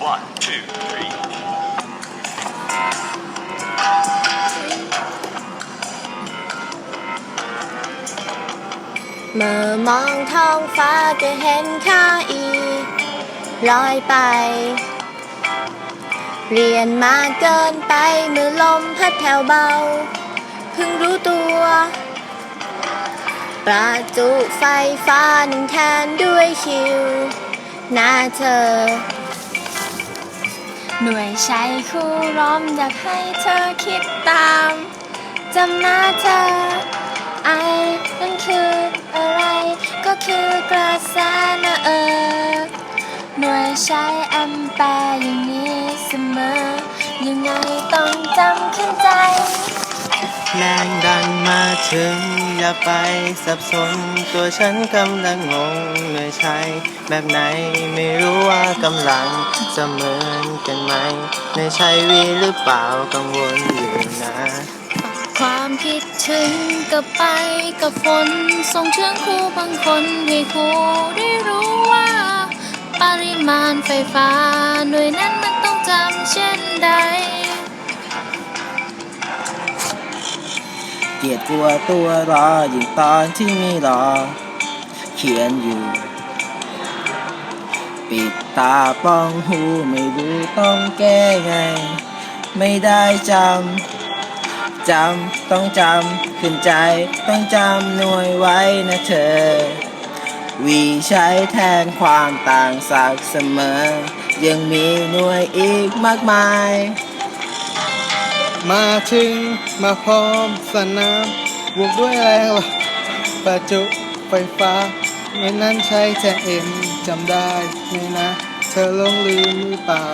One, two, three. เมื่อมองท้องฟ้าก็เห็นข้าอีลอยไป เรียนมาเกินไปเมื่อลมพัดแถวเบา เพิ่งรู้ตัว ประจุไฟฟ้าหนึ่งแทนด้วยคิวหน้าเธอ หน่วยใช้คู่ร้อมอยากให้เธอคิดตามจำหน้าเธอไอนั่นคืออะไร ก็คือกระแสนะเออ หน่วยใช้แอมแปร์อย่างนี้เสมอ ยังไงต้องจำขึ้นใจ แรงดันมาถึง อย่าไปสับสนตัวฉันกำลังงงเลยใช้ แบบไหนไม่รู้ว่ากำลังเหมือนกันไหมในใช้วีหรือเปล่ากังวลอยู่นะความคิดถึงกับไปกับฝนส่งถึงครูบางคนให้ครูได้รู้ว่า ปริมาณไฟฟ้าหน่วยนั้นมันต้องจำเช่นใด เกลียดกลัวตัวรอยิ่งตอนที่มีรอ เขียนอยู่ ปิดตาป้องหูไม่รู้ต้องแก้ไง ไม่ได้จำ จำ ต้องจำ ขึ้นใจ ต้องจำหน่วยไว้นะเธอ วีใช้แทนความต่างศักเสมอ ยังมีหน่วยอีกมากมาย มาถึงมาพร้อมสนามบวกด้วยแรงประจุไฟฟ้าเมื่อนั้นใช้แทนเอ็มจำได้ไหมนะ เธอลงลืมหรือเปล่า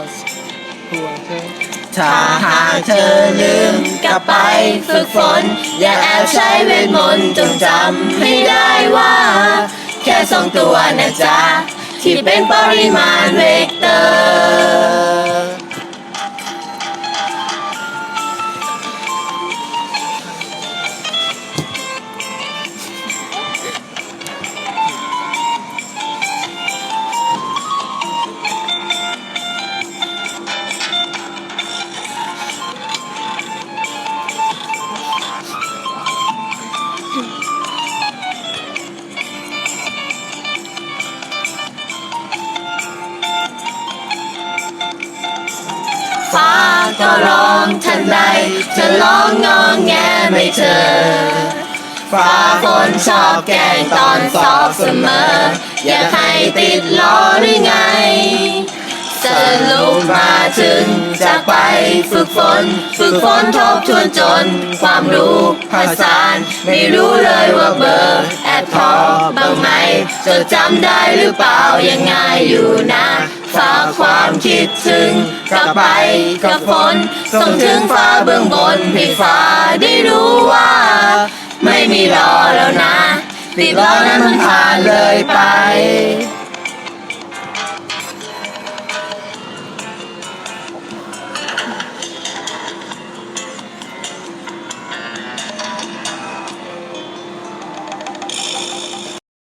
ห่วงเธอถ้าหากเธอลืมกลับไปฝึกฝน อย่าแอบใช้เวทมนต์จงจำให้ได้ว่า แค่สองตัวนะจ๊ะ ที่เป็นปริมาณเวกเตอร์ ฟ้าก็ร้องทันใด จะร้องงองแงไม่เจอ ฟ้าฝนชอบแกงตอนสอบเสมอ อย่าให้ติดล้อหรือไงสรุปมาถึงจากไปฝึกฝน ฝึกฝนทบทวนจน ความรู้ภาษาไม่รู้เลยว่าเบอร์ แอบทอบางไหมจดจำได้หรือเปล่ายังไงอยู่นะ ความคิดถึงกลับไปกับฝนส่งถึงฟ้าเบื้องบนให้ฟ้าได้รู้ว่า ไม่มีรอแล้วนะติดล้อนั้นมันผ่านเลยไป